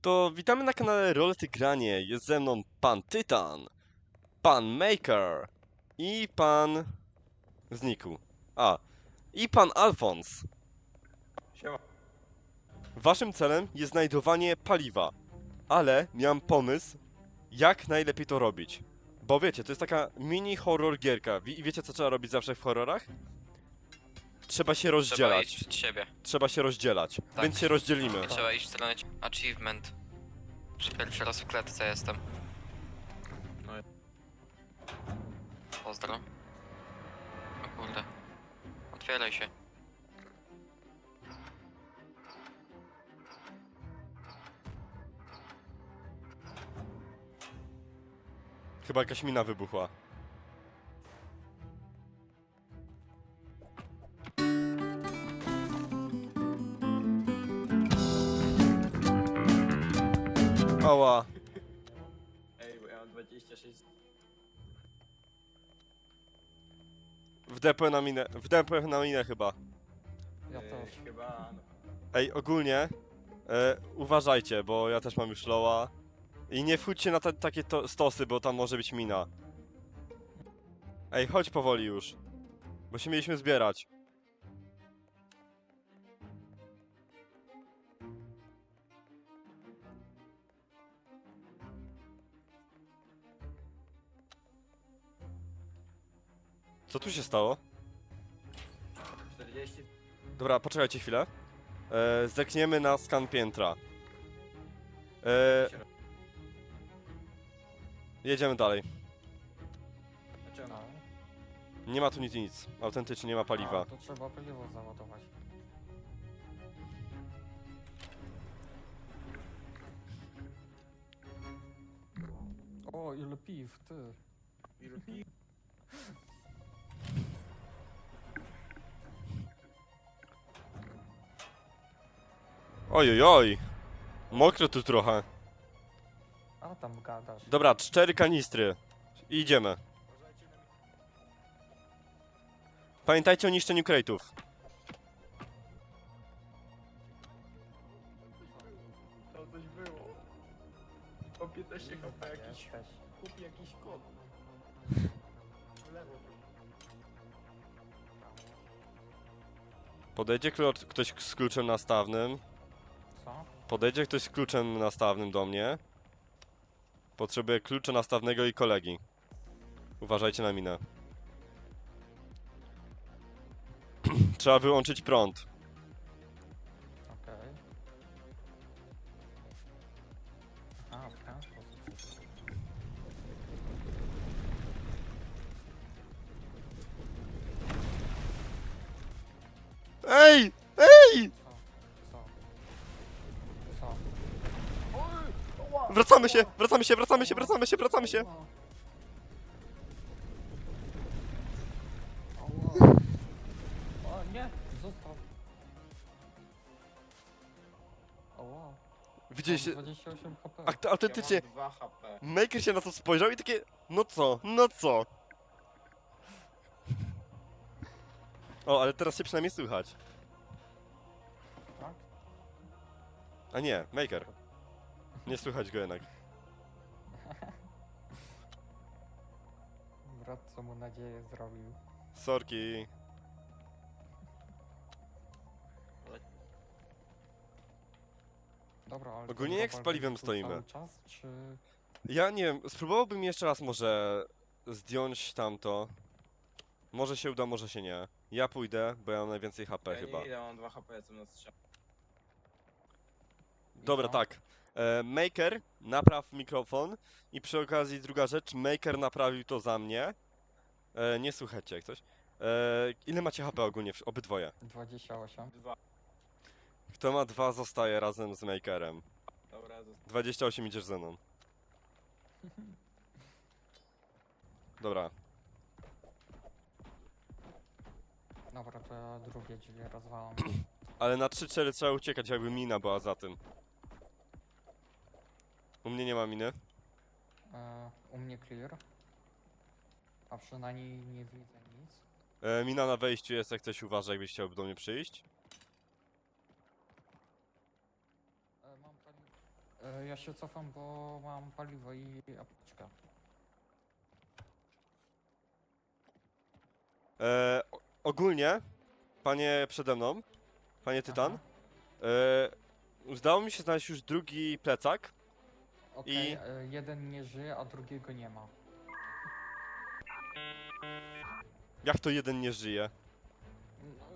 To witamy na kanale Rolety Granie. Jest ze mną pan Tytan, pan Maker i pan... Znikł. A, i pan Alfons. Siema. Waszym celem jest znajdowanie paliwa, ale miałem pomysł, jak najlepiej to robić. Bo wiecie, to jest taka mini horror gierka. I wiecie, co trzeba robić zawsze w horrorach? Trzeba się Trzeba rozdzielać. iść przed siebie. Trzeba się rozdzielać. Więc się rozdzielimy. Trzeba iść w stronę achievement. Że pierwszy raz w klatce jestem. No i- Pozdro. O kurde. Otwieraj się. Chyba jakaś mina wybuchła. Wdepłem na minę. Wdepłem na minę chyba. Ja też. Chyba. No. Ej, ogólnie e, uważajcie, bo ja też mam już loa. I nie wchódźcie na te, takie to, stosy, bo tam może być mina. Ej, chodź powoli już. Bo się mieliśmy zbierać. Co tu się stało? 40. Dobra, poczekajcie chwilę. E, zerkniemy na skan piętra. E, jedziemy dalej. Znaczy, No. Nie ma tu nic nic. Autentycznie nie ma paliwa. A, to trzeba paliwo załadować. O, ile piw, ty. Ile pi- Oj, oj. Mokro tu trochę. A tam gadasz. Dobra, cztery kanistry. I idziemy. Pamiętajcie o niszczeniu crate'ów. To coś było. O 15 HP jakiś. Jesteś. Kup jakiś kod. W lewo. Podejdzie klo- ktoś z kluczem nastawnym. Co? Podejdzie ktoś z kluczem nastawnym do mnie. Potrzebuję klucza nastawnego i kolegi. Uważajcie na minę. Trzeba wyłączyć prąd. Wracamy się, wracamy się, wracamy się, wracamy się, wracamy się. O nie, zostaw. Ała. Widzieliście? Mam 28 HP. Akt- autentycznie, Ja mam 2 HP. Maker się na to spojrzał i takie, no co, no co? O, ale teraz się przynajmniej słychać. Tak? A nie, Maker. Nie słychać go jednak. Brat co mu nadzieję zrobił. Sorki. Dobra, ale... Ogólnie jak z paliwem stoimy? Cały czas, czy... Ja nie wiem, spróbowałbym jeszcze raz może zdjąć tamto. Może się uda, może się nie. Ja pójdę, bo ja mam najwięcej HP Ja chyba. nie idę, mam 2 HP, jestem na strzał. i Dobra, tak. E, Maker, napraw mikrofon i przy okazji druga rzecz, Maker naprawił to za mnie. E, nie słuchajcie jak coś. E, ile macie HP ogólnie, obydwoje? 28. 2. Kto ma dwa zostaje razem z Makerem. Dobra, zostaw. 28 idziesz ze mną. Dobra, Dobra, to ja drugie drzwi rozwalam. ale na 3-4 trzeba uciekać, jakby mina była za tym. U mnie nie ma miny. E, u mnie clear. A przynajmniej nie widzę nic. E, mina na wejściu jest, jak ktoś uważa, jakbyś chciał do mnie przyjść. E, mam pani... E, ja się cofam, bo mam paliwo i apteczkę. E, o- ogólnie, panie przede mną, panie Tytan, Aha. e, udało mi się znaleźć już drugi plecak. Okej, I- e, jeden nie żyje, a drugiego nie ma. Jak to jeden nie żyje?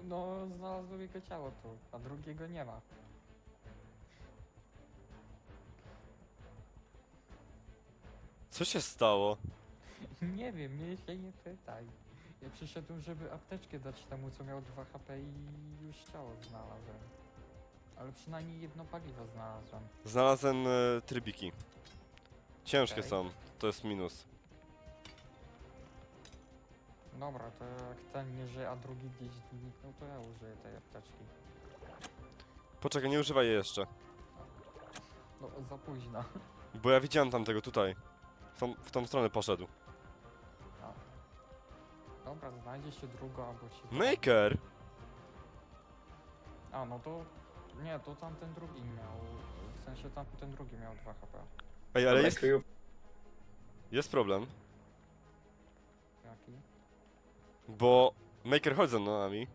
No, no znalazłem jego ciało tu, a drugiego nie ma. Co się stało? Nie wiem, mnie się nie pytaj. Ja przyszedłem, żeby apteczkę dać temu, co miał 2 HP i już ciało znalazłem. Ale przynajmniej jedno paliwo znalazłem. Znalazłem e, trybiki. Ciężkie Okej. są, to jest minus. Dobra, to jak ten nie żyje, a drugi gdzieś zniknął, to ja użyję tej apteczki. Poczekaj, nie używaj jej jeszcze. No, za późno. Bo ja widziałem tamtego tutaj. W tą, w tą stronę poszedł. Dobra, znajdzie się drugo albo się... Maker! A, no to... Nie, to tamten drugi miał... W sensie tamten drugi miał 2 HP. Ej, ale jest, jest problem. Jaki? Bo Maker chodzi za nami.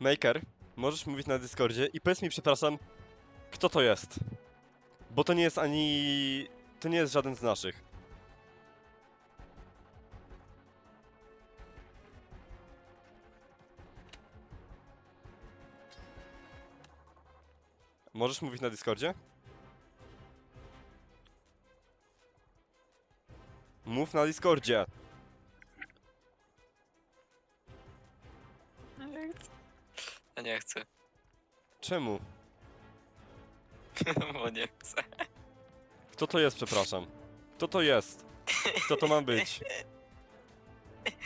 Maker, możesz mówić na Discordzie i powiedz mi, przepraszam, kto to jest? Bo to nie jest ani... To nie jest żaden z naszych. Możesz mówić na Discordzie? Mów na Discordzie. Nie chcę. Ja nie chcę, Czemu? bo nie chcę. Kto to jest, przepraszam? Kto to jest? Kto to ma być?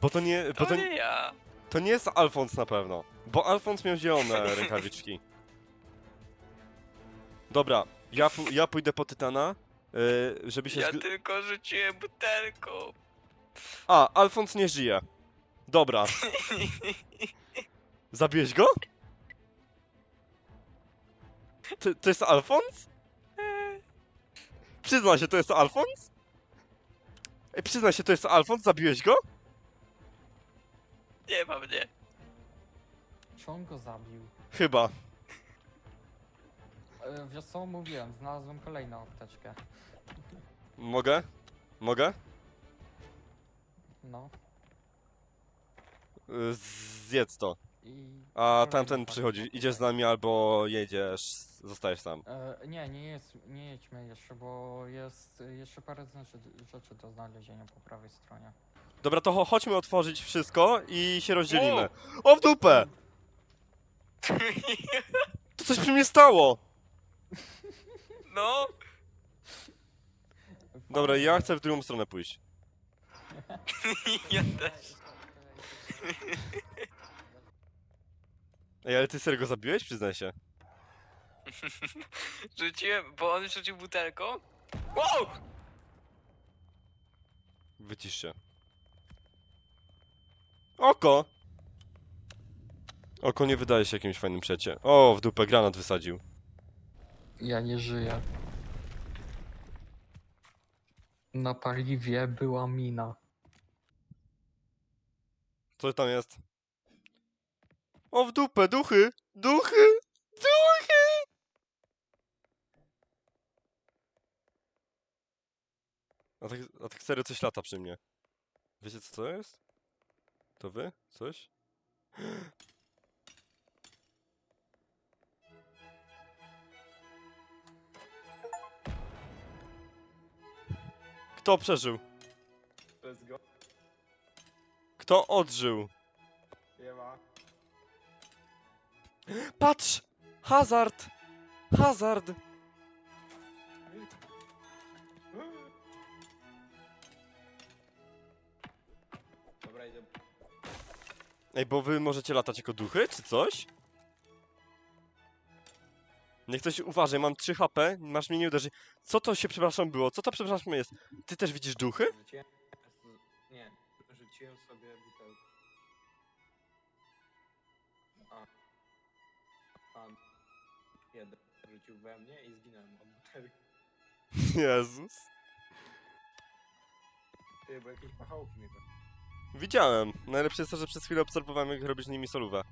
Bo to nie, bo To to, nie ja. To nie jest Alfons na pewno. Bo Alfons miał zielone rękawiczki. Dobra, ja, pu- ja pójdę po Tytana, yy, żeby się... Ja zg- tylko rzuciłem butelką. A, Alfons nie żyje. Dobra. Zabiłeś go? To, to jest Alfons? Przyznaj się, to jest Alfons? Ej, przyznaj się, to jest Alfons? Zabiłeś go? Nie ma mnie. Czy on go zabił? Chyba. E, wiesz co mówiłem, znalazłem kolejną apteczkę. Mogę? Mogę? No. Y, Zjedz to. I... A kolejny tamten przychodzi. Idziesz z nami albo jedziesz, zostajesz tam. E, nie, nie, jest, nie jedźmy jeszcze, bo jest jeszcze parę rzeczy, rzeczy do znalezienia po prawej stronie. Dobra, to cho- chodźmy otworzyć wszystko i się rozdzielimy. O, w dupę! To coś przy mnie stało! No, Dobra, ja chcę w drugą stronę pójść. ja też. Ej, ale ty serio go zabiłeś? Przyznaj się. Rzuciłem, bo on rzucił butelką. Wow! Wycisz się. Oko! Oko nie wydaje się jakimś fajnym przecie. O, w dupę granat wysadził. Ja nie żyję. Na paliwie była mina. Co tam jest? O, w dupę, duchy! Duchy! Duchy! A tak, a tak serio coś lata przy mnie. Wiecie co to jest? To wy? Coś? Kto przeżył? Let's go. Kto odżył? Nie ma. Patrz! Hazard! Hazard! Ej, bo wy możecie latać jako duchy, czy coś? Niech ktoś uważaj, mam 3 HP, masz mnie nie uderzyć. Co to się, przepraszam, było? Co to, przepraszam, jest? Ty też widzisz duchy? Rzuciłem. Nie. rzuciłem sobie butelkę. A. Pan. Jeden rzucił we mnie i zginąłem od butelki. Jezus. Ty, bo jakieś pachołki mnie to. Widziałem. Najlepsze jest to, że przez chwilę obserwowałem, jak robisz nimi solówę.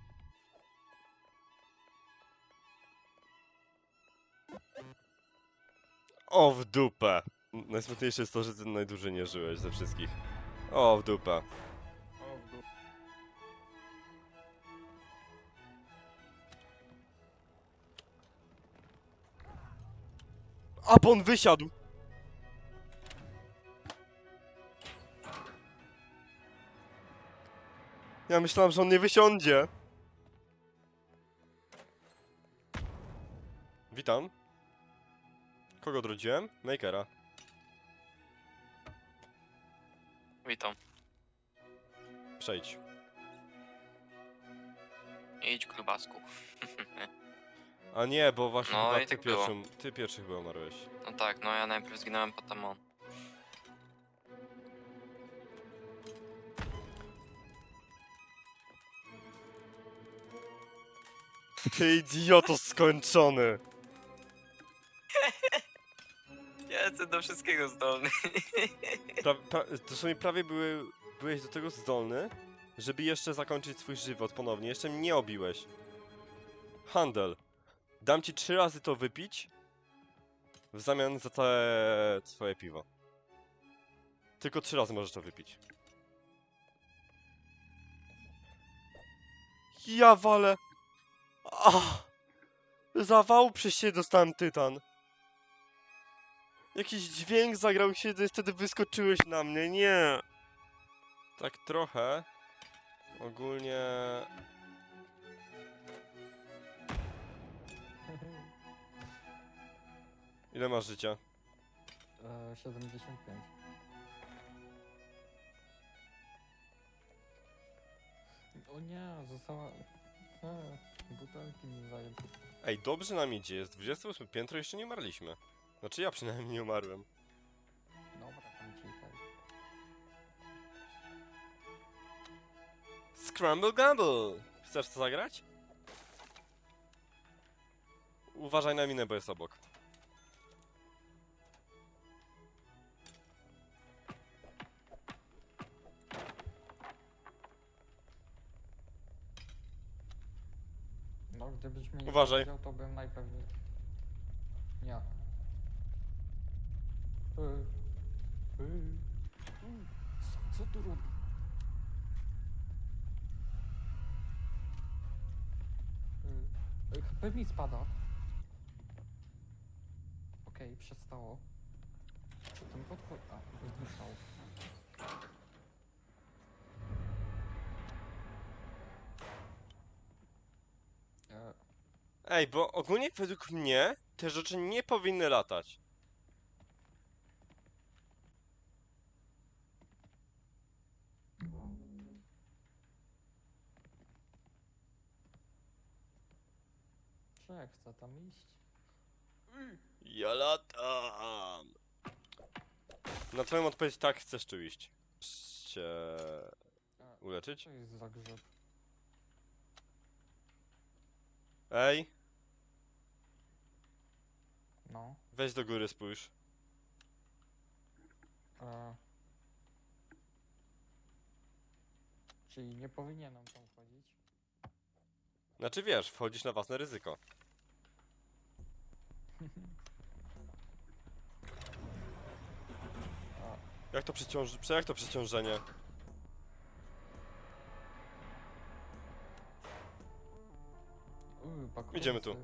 O, w dupę. Najsmutniejsze jest to, że ty najdłużej nie żyłeś ze wszystkich. O, w dupę. O, w dół. Apon wysiadł! Ja myślałem, że on nie wysiądzie. Witam. Kogo odrodziłem? Makera. Witam. Przejdź. Idź klubasku. A nie, bo właśnie No chyba i ty tak było. pierwszy, ty pierwszy chyba umarłeś. No tak, no ja najpierw zginąłem, potem on. Ty idioto skończony! Ja jestem do wszystkiego zdolny. Pra, pra, dosłownie prawie były, byłeś do tego zdolny, żeby jeszcze zakończyć swój żywot ponownie. Jeszcze mnie nie obiłeś. Handel. Dam ci trzy razy to wypić w zamian za całe swoje piwo. Tylko trzy razy możesz to wypić. Ja walę. Ach! Zawał przez się dostałem tytan. Jakiś dźwięk zagrał się, to wtedy wyskoczyłeś na mnie, nie! Tak trochę. Ogólnie... Ile masz życia? E, 75. O nie, została... E, mi zajęły. Ej, dobrze nam idzie, jest 28 piętro, jeszcze nie umarliśmy. Znaczy ja przynajmniej nie umarłem. Dobra, tam cichaj. Scramble Gamble! Chcesz to zagrać? Uważaj na minę, bo jest obok. Nie Uważaj. powiedział, to bym najpewniej... Nie. E, e, co, co tu robi? HP mi spada. Okej, przestało. Czy ten podchod... A, wybuchał. E, Ej, bo ogólnie według mnie te rzeczy nie powinny latać. czy jak chcę tam iść? Ja latam. Na twoją odpowiedź tak chcesz tu iść. Się E, uleczyć? Co jest za? Ej, No. weź do góry spójrz. E... Czyli nie powinienem tam wchodzić. Znaczy wiesz, wchodzisz na własne ryzyko. Jak to przeciąż... Jak to przeciążenie? pakuję Idziemy tu.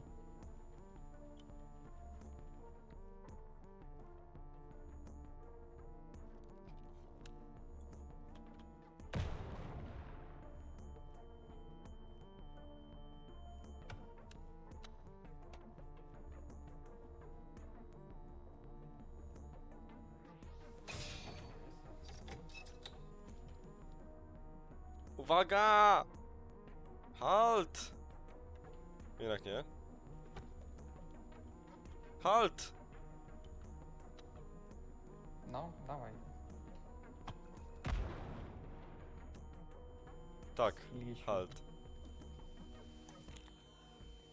Uwaga! Halt! Jednak nie. Halt! No, dawaj. Tak, Mieliśmy. halt.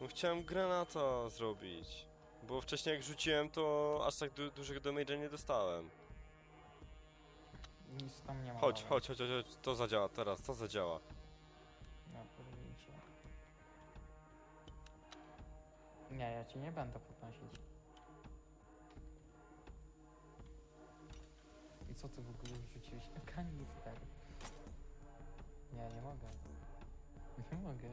No chciałem granata zrobić. Bo wcześniej jak rzuciłem, to aż tak du dużego damage'a nie dostałem. Nic tam nie ma. Chodź, chodź, chodź, chodź, chodź, to zadziała teraz, to zadziała. No, podjęcie. Nie, ja cię nie będę podnosić. I co ty w ogóle wrzuciłeś? Kanister. Nie, nie mogę. Nie mogę.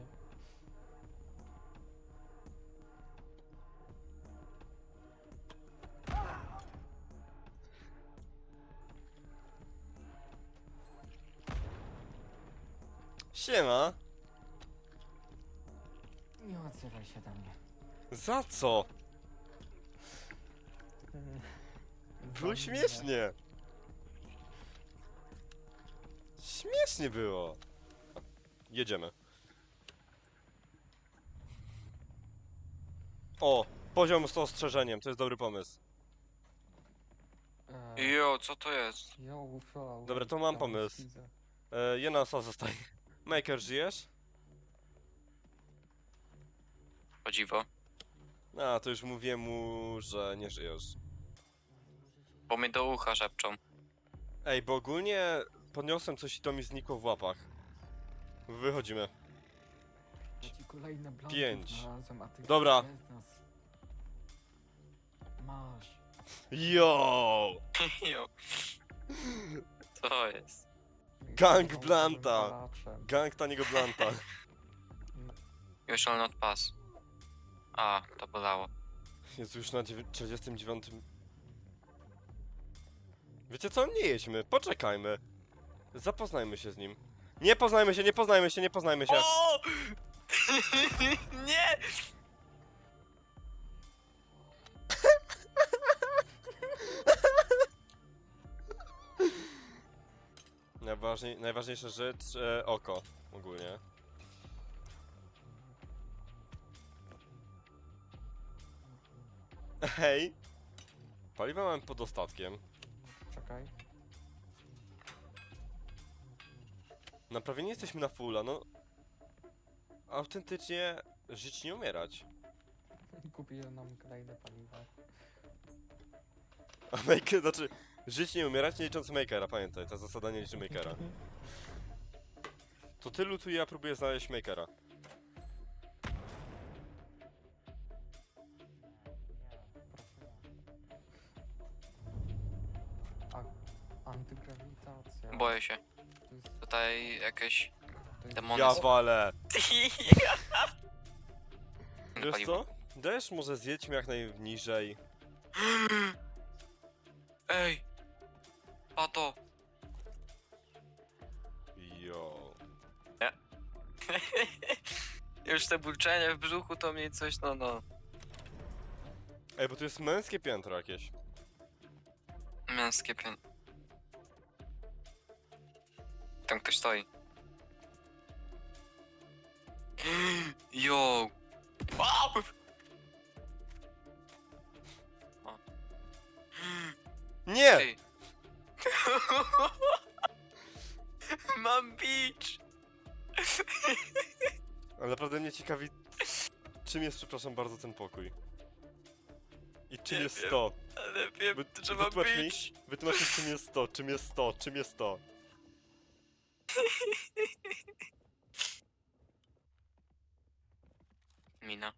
Siema! Nie odzywaj się do mnie. Za co? Było Za śmiesznie! Śmiesznie było! Jedziemy. O! Poziom z ostrzeżeniem, to jest dobry pomysł. Eee, Jo, co to jest? Yo, Dobra, to mam pomysł. E, jedna osoba zostaje. Maker, żyjesz? O dziwo. A, to już mówiłem mu, że nie żyjesz. Bo mnie do ucha szepczą. Ej, bo ogólnie podniosłem coś i to mi znikło w łapach. Wychodzimy. Ci kolejne blanki Pięć. znalazłem, a ty Dobra. Masz. Yo! Jo. Co jest? Gang Blanta. palaczem. Gang taniego blanta. You shall not pass. A, to bolało. Jest już na dziewię- 49. Wiecie co? Nie jedźmy, poczekajmy. Zapoznajmy się z nim. Nie poznajmy się, nie poznajmy się, nie poznajmy się. O! Nie! Najważniej, najważniejsza rzecz, e, oko. Ogólnie. Hej! Paliwa mam pod ostatkiem. Czekaj. Naprawienie jesteśmy na fulla, no... Autentycznie żyć nie umierać. Kupiłem nam kolejne paliwa. A maker, znaczy... Żyć nie umierać, nie licząc makera, pamiętaj, ta zasada nie liczy makera. To ty lutuj, ja próbuję znaleźć makera. Antygrawitacja. Boję się. To jest, Tutaj jakieś to jest demony Ja są. walę! Wiesz paliwo. co? Dajesz może zjedźmy jak najniżej. Ej! Pato! Jo. Już te burczenie w brzuchu to mnie coś, no no. Ej, bo tu jest męskie piętro jakieś. Męskie pię... Tam ktoś stoi. Wow! Nie! Ty. Mam beach! Ale naprawdę mnie ciekawi, czym jest, przepraszam bardzo, ten pokój. I czym Nie jest wiem. to? Ale wiem, Wy- że mam wytłumacz mi. Wytłumacz mi, czym jest to, czym jest to, czym jest to. Mina.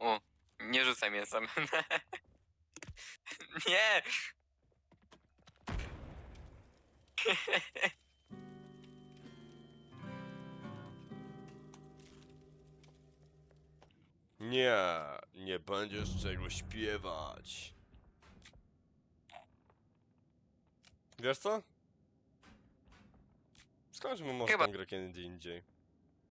O, nie rzucaj mięsem. nie! Nie, nie będziesz czego śpiewać. Wiesz co? Skończmy może Chyba- tę grę kiedy indziej.